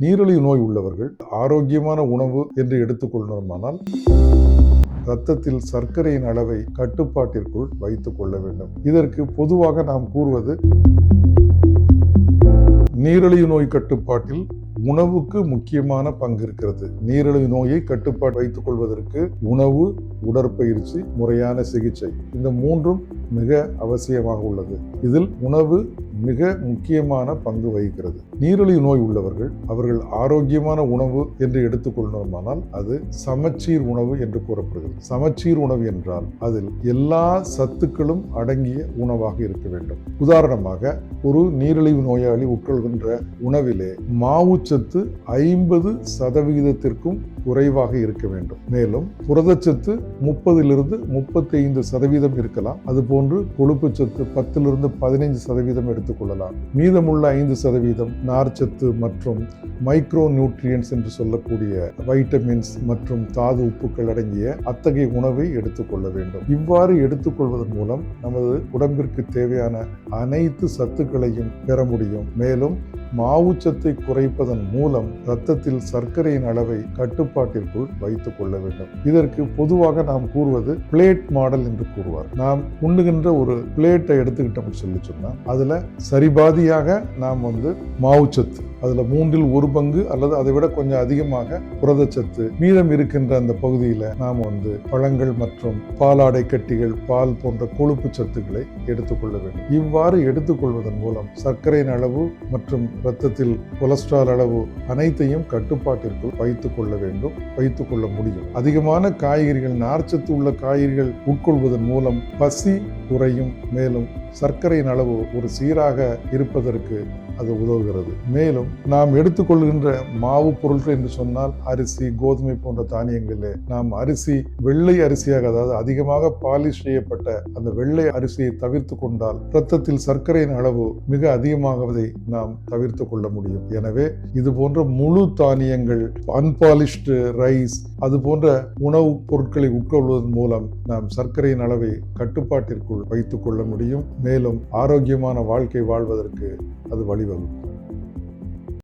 நீரிழிவு நோய் உள்ளவர்கள் ஆரோக்கியமான உணவு என்று எடுத்துக்கொள்ளணுமானால் ரத்தத்தில் சர்க்கரையின் அளவை கட்டுப்பாட்டிற்குள் வைத்துக் கொள்ள வேண்டும். இதற்கு பொதுவாக நாம் கூறுவது நீரிழிவு நோய் கட்டுப்பாட்டில் உணவுக்கு முக்கியமான பங்கு இருக்கிறது. நீரிழிவு நோயை கட்டுப்பாடு வைத்துக் கொள்வதற்கு உணவு உடற்பயிற்சி முறையான சிகிச்சை. இந்த மூன்றும் மிக அவசியமாக உள்ளது. இதில் உணவு மிக முக்கியமான பங்கு வகிக்கிறது. நீரிழிவு நோய் உள்ளவர்கள் அவர்கள் ஆரோக்கியமான உணவு என்று எடுத்துக்கொள்ளணுமானால் அது சமச்சீர் உணவு என்று கூறப்படுகிறது. சமச்சீர் உணவு என்றால் அதில் எல்லா சத்துக்களும் அடங்கிய உணவாக இருக்க வேண்டும். உதாரணமாக ஒரு நீரிழிவு நோயாளி உட்கொள்கின்ற உணவிலே மாவு புரதச்சத்து ஐம்பது சதவிகிதத்திற்கும் குறைவாக இருக்க வேண்டும். மேலும் புரதச்சத்து முப்பதிலிருந்து முப்பத்தி ஐந்து சதவீதம் இருக்கலாம். அதுபோன்று கொழுப்புச்சத்து பத்திலிருந்து பதினைந்து சதவீதம் எடுத்துக்கொள்ளலாம் மீதமுள்ள ஐந்து சதவீதம் நார்ச்சத்து மற்றும் மைக்ரோ நியூட்ரியன்ஸ் என்று சொல்லக்கூடிய வைட்டமின்ஸ் மற்றும் தாது உப்புக்கள் அடங்கிய அத்தகைய உணவை எடுத்துக்கொள்ள வேண்டும். இவ்வாறு எடுத்துக்கொள்வதன் மூலம் நமது உடம்பிற்கு தேவையான அனைத்து சத்துக்களையும் பெற முடியும். மேலும் மாவுச்சத்தை குறைப்பதன் மூலம் இரத்தத்தில் சர்க்கரையின் அளவை கட்டுப்பாட்டிற்குள் வைத்துக் கொள்ள வேண்டும். இதற்கு பொதுவாக நாம் கூறுவது பிளேட் மாடல் என்று கூறுவார். நாம் உண்ணுகின்ற ஒரு பிளேட்டை எடுத்துக்கிட்டோம்னு சொல்லி சொன்னால் அதுல சரிபாதியாக நாம் வந்து மாவுச்சத்து அதில் மூன்றில் ஒரு பங்கு அல்லது அதை விட கொஞ்சம் அதிகமாக புரதச்சத்து மீதம் இருக்கின்ற அந்த பகுதியில் நாம் வந்து பழங்கள் மற்றும் பாலாடை கட்டிகள் பால் போன்ற கொழுப்பு சத்துக்களை எடுத்துக்கொள்ள வேண்டும். இவ்வாறு எடுத்துக்கொள்வதன் மூலம் சர்க்கரையின் அளவு மற்றும் இரத்தத்தில் கொலஸ்ட்ரால் அளவு அனைத்தையும் கட்டுப்பாட்டிற்குள் வைத்துக் கொள்ள வேண்டும் வைத்துக் கொள்ள முடியும். அதிகமான காய்கறிகள் நார்ச்சத்து உள்ள காய்கறிகள் உட்கொள்வதன் மூலம் பசி குறையும் மேலும் சர்க்கரையின் அளவு ஒரு சீராக இருப்பதற்கு அது உதவுகிறது. மேலும் நாம் எடுத்துக்கொள்கின்ற மாவு பொருட்கள் என்று சொன்னால் அரிசி கோதுமை போன்ற தானியங்களிலே நாம் அரிசி வெள்ளை அரிசியாக அதாவது அதிகமாக பாலிஷ் செய்யப்பட்ட அந்த வெள்ளை அரிசியை தவிர்த்து கொண்டால் இரத்தத்தில் சர்க்கரையின் அளவு மிக அதிகமாகுவதை நாம் தவிர்த்து கொள்ள முடியும். எனவே இது போன்ற முழு தானியங்கள் அன்பாலிஷ்டு ரைஸ் அது போன்ற உணவுப் பொருட்களை உட்கொள்வதன் மூலம் நாம் சர்க்கரையின் அளவை கட்டுப்பாட்டிற்குள் வைத்துக் கொள்ள முடியும். மேலும் ஆரோக்கியமான வாழ்க்கை வாழ்வதற்கு அது வழிவகுக்கும்.